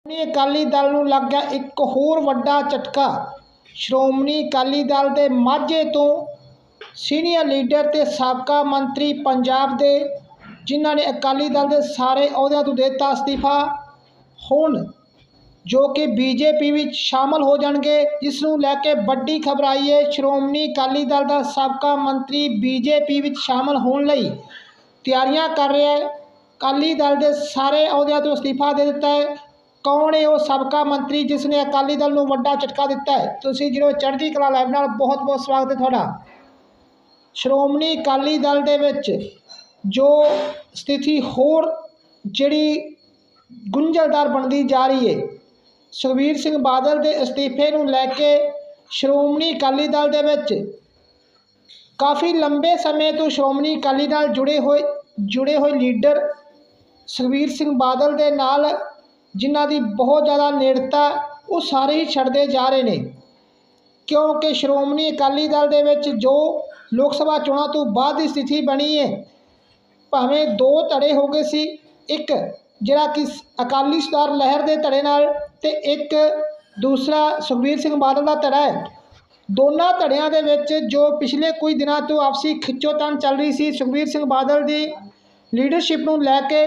ਸ਼੍ਰੋਮਣੀ ਅਕਾਲੀ ਦਲ ਨੂੰ ਲੱਗ ਗਿਆ ਇੱਕ ਹੋਰ ਵੱਡਾ ਝਟਕਾ। ਸ਼੍ਰੋਮਣੀ ਅਕਾਲੀ ਦਲ ਦੇ ਮਾਝੇ ਤੋਂ ਸੀਨੀਅਰ ਲੀਡਰ ਤੇ ਸਾਬਕਾ ਮੰਤਰੀ ਪੰਜਾਬ ਦੇ, ਜਿਨ੍ਹਾਂ ਨੇ ਅਕਾਲੀ ਦਲ ਦੇ ਸਾਰੇ ਅਹੁਦਿਆਂ ਤੋਂ ਦੇ ਦਿੱਤਾ ਅਸਤੀਫਾ, ਹੁਣ ਜੋ ਕਿ ਬੀਜੇਪੀ ਵਿੱਚ ਸ਼ਾਮਲ ਹੋ ਜਾਣਗੇ, ਜਿਸ ਨੂੰ ਲੈ ਕੇ ਵੱਡੀ ਖਬਰ ਆਈ ਹੈ, ਸ਼੍ਰੋਮਣੀ ਅਕਾਲੀ ਦਲ ਦਾ ਸਾਬਕਾ ਮੰਤਰੀ ਬੀਜੇਪੀ ਵਿੱਚ ਸ਼ਾਮਲ ਹੋਣ ਲਈ ਤਿਆਰੀਆਂ ਕਰ ਰਿਹਾ ਹੈ। ਅਕਾਲੀ ਦਲ ਦੇ ਸਾਰੇ ਅਹੁਦਿਆਂ ਤੋਂ ਅਸਤੀਫਾ ਦੇ ਦਿੱਤਾ ਹੈ। ਕੌਣ ਹੈ ਉਹ ਸਾਬਕਾ ਮੰਤਰੀ ਜਿਸ ਨੇ ਅਕਾਲੀ ਦਲ ਨੂੰ ਵੱਡਾ ਝਟਕਾ ਦਿੱਤਾ ਹੈ? ਤੁਸੀਂ ਜਿਹੜੇ ਚੜ੍ਹਦੀ ਕਲਾ ਲਾਈਵ ਨਾਲ ਬਹੁਤ ਬਹੁਤ ਸਵਾਗਤ ਹੈ ਤੁਹਾਡਾ। ਸ਼੍ਰੋਮਣੀ ਅਕਾਲੀ ਦਲ ਦੇ ਵਿੱਚ ਜੋ ਸਥਿਤੀ ਹੋਰ ਜਿਹੜੀ ਗੁੰਝਲਦਾਰ ਬਣਦੀ ਜਾ ਰਹੀ ਹੈ, ਸੁਖਬੀਰ ਸਿੰਘ ਬਾਦਲ ਦੇ ਅਸਤੀਫੇ ਨੂੰ ਲੈ ਕੇ ਸ਼੍ਰੋਮਣੀ ਅਕਾਲੀ ਦਲ ਦੇ ਵਿੱਚ ਕਾਫੀ ਲੰਬੇ ਸਮੇਂ ਤੋਂ ਸ਼੍ਰੋਮਣੀ ਅਕਾਲੀ ਦਲ ਜੁੜੇ ਹੋਏ ਜੁੜੇ ਹੋਏ ਲੀਡਰ ਸੁਖਬੀਰ ਸਿੰਘ ਬਾਦਲ ਦੇ ਨਾਲ ਜਿਨ੍ਹਾਂ ਦੀ ਬਹੁਤ ਜ਼ਿਆਦਾ ਨੇੜਤਾ ਉਹ ਸਾਰੇ ਹੀ ਛੱਡਦੇ ਜਾ ਰਹੇ ਨੇ। ਕਿਉਂਕਿ ਸ਼੍ਰੋਮਣੀ ਅਕਾਲੀ ਦਲ ਦੇ ਵਿੱਚ ਜੋ ਲੋਕ ਸਭਾ ਚੋਣਾਂ ਤੋਂ ਬਾਅਦ ਦੀ ਸਥਿਤੀ ਬਣੀ ਹੈ, ਭਾਵੇਂ ਦੋ ਧੜੇ ਹੋ ਗਏ ਸੀ, ਇੱਕ ਜਿਹੜਾ ਕਿ ਅਕਾਲੀ ਸੁਧਾਰ ਲਹਿਰ ਦੇ ਧੜੇ ਨਾਲ ਤੇ ਇੱਕ ਦੂਸਰਾ ਸੁਖਬੀਰ ਸਿੰਘ ਬਾਦਲ ਦਾ ਧੜਾ ਹੈ। ਦੋਨਾਂ ਧੜਿਆਂ ਦੇ ਵਿੱਚ ਜੋ ਪਿਛਲੇ ਕੁਝ ਦਿਨਾਂ ਤੋਂ ਆਪਸੀ ਖਿੱਚੋਤਾਣ ਚੱਲ ਰਹੀ ਸੀ, ਸੁਖਬੀਰ ਸਿੰਘ ਬਾਦਲ ਦੀ ਲੀਡਰਸ਼ਿਪ ਨੂੰ ਲੈ ਕੇ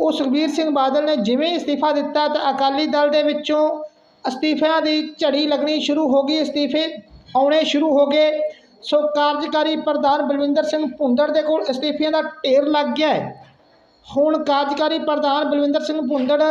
ਉਹ ਸੁਖਬੀਰ ਸਿੰਘ ਬਾਦਲ ਨੇ ਜਿਵੇਂ ਅਸਤੀਫਾ ਦਿੱਤਾ ਤਾਂ ਅਕਾਲੀ ਦਲ ਦੇ ਵਿੱਚੋਂ ਅਸਤੀਫਿਆਂ ਦੀ ਝੜੀ ਲੱਗਣੀ ਸ਼ੁਰੂ ਹੋ ਗਈ, ਅਸਤੀਫੇ ਆਉਣੇ ਸ਼ੁਰੂ ਹੋ ਗਏ। ਸੋ ਕਾਰਜਕਾਰੀ ਪ੍ਰਧਾਨ ਬਲਵਿੰਦਰ ਸਿੰਘ ਭੁੰਦੜ ਦੇ ਕੋਲ ਅਸਤੀਫਿਆਂ ਦਾ ਢੇਰ ਲੱਗ ਗਿਆ ਹੈ। ਹੁਣ ਕਾਰਜਕਾਰੀ ਪ੍ਰਧਾਨ ਬਲਵਿੰਦਰ ਸਿੰਘ ਭੁੰਦੜ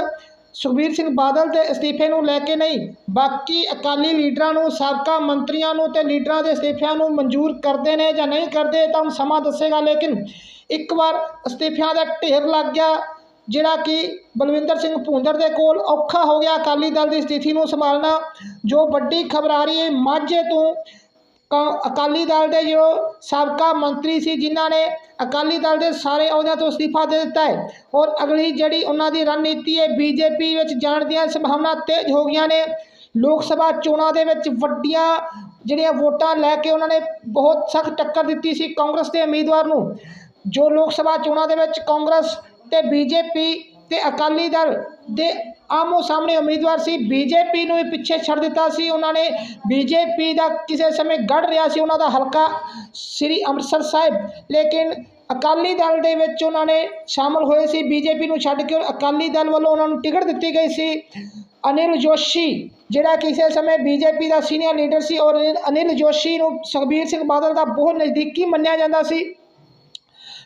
ਸੁਖਬੀਰ ਸਿੰਘ ਬਾਦਲ ਦੇ ਅਸਤੀਫੇ ਨੂੰ ਲੈ ਕੇ ਨਹੀਂ, ਬਾਕੀ ਅਕਾਲੀ ਲੀਡਰਾਂ ਨੂੰ, ਸਾਬਕਾ ਮੰਤਰੀਆਂ ਨੂੰ ਤੇ ਲੀਡਰਾਂ ਦੇ ਅਸਤੀਫਿਆਂ ਨੂੰ ਮਨਜ਼ੂਰ ਕਰਦੇ ਨੇ ਜਾਂ ਨਹੀਂ ਕਰਦੇ ਤਾਂ ਹੁਣ ਸਮਾਂ ਦੱਸੇਗਾ, ਲੇਕਿਨ ਇੱਕ ਵਾਰ ਅਸਤੀਫਿਆਂ ਦਾ ਢੇਰ ਲੱਗ ਗਿਆ। ਜਿਹੜਾ ਕਿ ਬਲਵਿੰਦਰ ਸਿੰਘ ਭੁੰਦੜ ਦੇ ਕੋਲ ਔਖਾ ਹੋ ਗਿਆ। ਅਕਾਲੀ ਦਲ ਦੀ ਸਥਿਤੀ ਨੂੰ ਸੰਭਾਲਣਾ, ਜੋ ਵੱਡੀ ਖਬਰ ਆ ਰਹੀ ਹੈ ਮਾਝੇ ਤੋਂ ਕ- ਅਕਾਲੀ ਦਲ ਦੇ ਜੋ ਸਾਬਕਾ ਮੰਤਰੀ ਸੀ, ਜਿਨ੍ਹਾਂ ਨੇ ਅਕਾਲੀ ਦਲ ਦੇ ਸਾਰੇ ਅਹੁਦਿਆਂ ਤੋਂ ਅਸਤੀਫਾ ਦੇ ਦਿੱਤਾ ਹੈ। ਔਰ ਅਗਲੀ ਜਿਹੜੀ ਉਹਨਾਂ ਦੀ ਰਣਨੀਤੀ ਹੈ, ਬੀਜੇਪੀ ਵਿੱਚ ਜਾਣ ਦੀਆਂ ਸੰਭਾਵਨਾ ਤੇਜ਼ ਹੋ ਗਈਆਂ ਨੇ। ਲੋਕ ਸਭਾ ਚੋਣਾਂ ਦੇ ਵਿੱਚ ਵੱਡੀਆਂ ਜਿਹੜੀਆਂ ਵੋਟਾਂ ਲੈ ਕੇ ਉਹਨਾਂ ਨੇ ਬਹੁਤ ਸਖਤ ਟੱਕਰ ਦਿੱਤੀ ਸੀ ਕਾਂਗਰਸ ਦੇ ਉਮੀਦਵਾਰ ਨੂੰ। ਜੋ ਲੋਕ ਸਭਾ ਚੋਣਾਂ ਦੇ ਵਿੱਚ ਕਾਂਗਰਸ ਤੇ ਬੀਜੇਪੀ ਤੇ ਅਕਾਲੀ ਦਲ ਦੇ ਆਮੋ ਸਾਹਮਣੇ ਉਮੀਦਵਾਰ ਸੀ। ਬੀਜੇਪੀ ਨੂੰ ਵੀ ਪਿੱਛੇ ਛੱਡ ਦਿੱਤਾ ਸੀ। ਉਹਨਾਂ ਨੇ ਬੀਜੇਪੀ ਦਾ ਕਿਸੇ ਸਮੇਂ ਗੜ ਰਿਹਾ ਸੀ। ਉਹਨਾਂ ਦਾ ਹਲਕਾ ਸ੍ਰੀ ਅੰਮ੍ਰਿਤਸਰ ਸਾਹਿਬ। ਲੇਕਿਨ ਅਕਾਲੀ ਦਲ ਦੇ ਵਿੱਚ ਉਹਨਾਂ ਨੇ ਸ਼ਾਮਲ ਹੋਏ ਸੀ। ਬੀਜੇਪੀ ਨੂੰ ਛੱਡ ਕੇ ਅਕਾਲੀ ਦਲ ਵੱਲੋਂ ਉਹਨਾਂ ਨੂੰ ਟਿਕਟ ਦਿੱਤੀ ਗਈ ਸੀ। ਅਨਿਲ ਜੋਸ਼ੀ, ਜਿਹੜਾ ਕਿਸੇ ਸਮੇਂ ਬੀਜੇਪੀ ਦਾ ਸੀਨੀਅਰ ਲੀਡਰ ਸੀ, ਔਰ ਅਨਿਲ ਜੋਸ਼ੀ ਨੂੰ ਸੁਖਬੀਰ ਸਿੰਘ ਬਾਦਲ ਦਾ ਬਹੁਤ ਨਜ਼ਦੀਕੀ ਮੰਨਿਆ ਜਾਂਦਾ ਸੀ।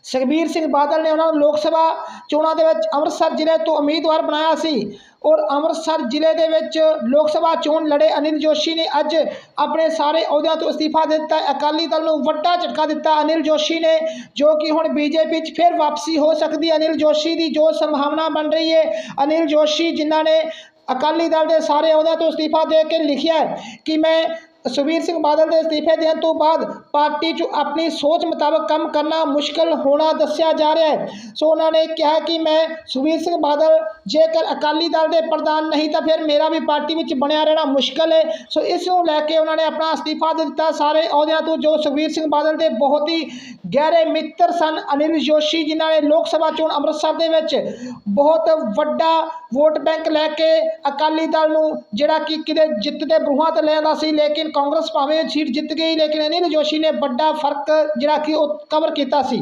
ਸੁਖਬੀਰ ਸਿੰਘ ਬਾਦਲ ਨੇ ਉਹਨਾਂ ਨੂੰ ਲੋਕ ਸਭਾ ਚੋਣਾਂ ਦੇ ਵਿੱਚ ਅੰਮ੍ਰਿਤਸਰ ਜ਼ਿਲ੍ਹੇ ਤੋਂ ਉਮੀਦਵਾਰ ਬਣਾਇਆ ਸੀ ਔਰ ਅੰਮ੍ਰਿਤਸਰ ਜ਼ਿਲ੍ਹੇ ਦੇ ਵਿੱਚ ਲੋਕ ਸਭਾ ਚੋਣ ਲੜੇ ਅਨਿਲ ਜੋਸ਼ੀ ਨੇ ਅੱਜ ਆਪਣੇ ਸਾਰੇ ਅਹੁਦਿਆਂ ਤੋਂ ਅਸਤੀਫਾ ਦਿੱਤਾ। ਅਕਾਲੀ ਦਲ ਨੂੰ ਵੱਡਾ ਝਟਕਾ ਦਿੱਤਾ। ਅਨਿਲ ਜੋਸ਼ੀ ਨੇ ਜੋ ਕਿ ਹੁਣ ਬੀਜੇਪੀ 'ਚ ਫਿਰ ਵਾਪਸੀ ਹੋ ਸਕਦੀ ਹੈ। ਅਨਿਲ ਜੋਸ਼ੀ ਦੀ ਜੋ ਸੰਭਾਵਨਾ ਬਣ ਰਹੀ ਹੈ, ਅਨਿਲ ਜੋਸ਼ੀ ਜਿਨ੍ਹਾਂ ਨੇ ਅਕਾਲੀ ਦਲ ਦੇ ਸਾਰੇ ਅਹੁਦਿਆਂ ਤੋਂ ਅਸਤੀਫਾ ਦੇ ਕੇ ਲਿਖਿਆ ਕਿ ਮੈਂ ਸੁਖਬੀਰ ਸਿੰਘ ਬਾਦਲ ਦੇ ਅਸਤੀਫੇ ਦੇਣ ਤੋਂ ਬਾਅਦ ਪਾਰਟੀ 'ਚ ਆਪਣੀ ਸੋਚ ਮੁਤਾਬਕ ਕੰਮ ਕਰਨਾ ਮੁਸ਼ਕਲ ਹੋਣਾ ਦੱਸਿਆ ਜਾ ਰਿਹਾ ਹੈ। ਸੋ ਉਹਨਾਂ ਨੇ ਕਿਹਾ ਕਿ ਮੈਂ ਸੁਖਬੀਰ ਸਿੰਘ ਬਾਦਲ ਜੇਕਰ ਅਕਾਲੀ ਦਲ ਦੇ ਪ੍ਰਧਾਨ ਨਹੀਂ ਤਾਂ ਫਿਰ ਮੇਰਾ ਵੀ ਪਾਰਟੀ ਵਿੱਚ ਬਣਿਆ ਰਹਿਣਾ ਮੁਸ਼ਕਲ ਹੈ। ਸੋ ਇਸ ਨੂੰ ਲੈ ਕੇ ਉਹਨਾਂ ਨੇ ਆਪਣਾ ਅਸਤੀਫਾ ਦੇ ਦਿੱਤਾ। ਸਾਰੇ ਅਹੁਦਿਆਂ ਤੋਂ ਜੋ ਸੁਖਬੀਰ ਸਿੰਘ ਬਾਦਲ ਦੇ ਬਹੁਤ ਹੀ ਗਹਿਰੇ ਮਿੱਤਰ ਸਨ ਅਨਿਲ ਜੋਸ਼ੀ, ਜਿਨ੍ਹਾਂ ਨੇ ਲੋਕ ਸਭਾ ਚੋਣ ਅੰਮ੍ਰਿਤਸਰ ਦੇ ਵਿੱਚ ਬਹੁਤ ਵੱਡਾ ਵੋਟ ਬੈਂਕ ਲੈ ਕੇ ਅਕਾਲੀ ਦਲ ਨੂੰ ਜਿਹੜਾ ਕਿ ਕਿਤੇ ਜਿੱਤ ਦੇ ਬਰੂਹਾਂ ਤੇ ਲੈ ਸੀ, ਲੇਕਿਨ ਕਾਂਗਰਸ ਭਾਵੇਂ ਸੀਟ ਜਿੱਤ ਗਈ, ਲੇਕਿਨ ਅਨਿਲ ਜੋਸ਼ੀ ਨੇ ਵੱਡਾ ਫ਼ਰਕ ਜਿਹੜਾ ਕਿ ਉਹ ਕਵਰ ਕੀਤਾ ਸੀ।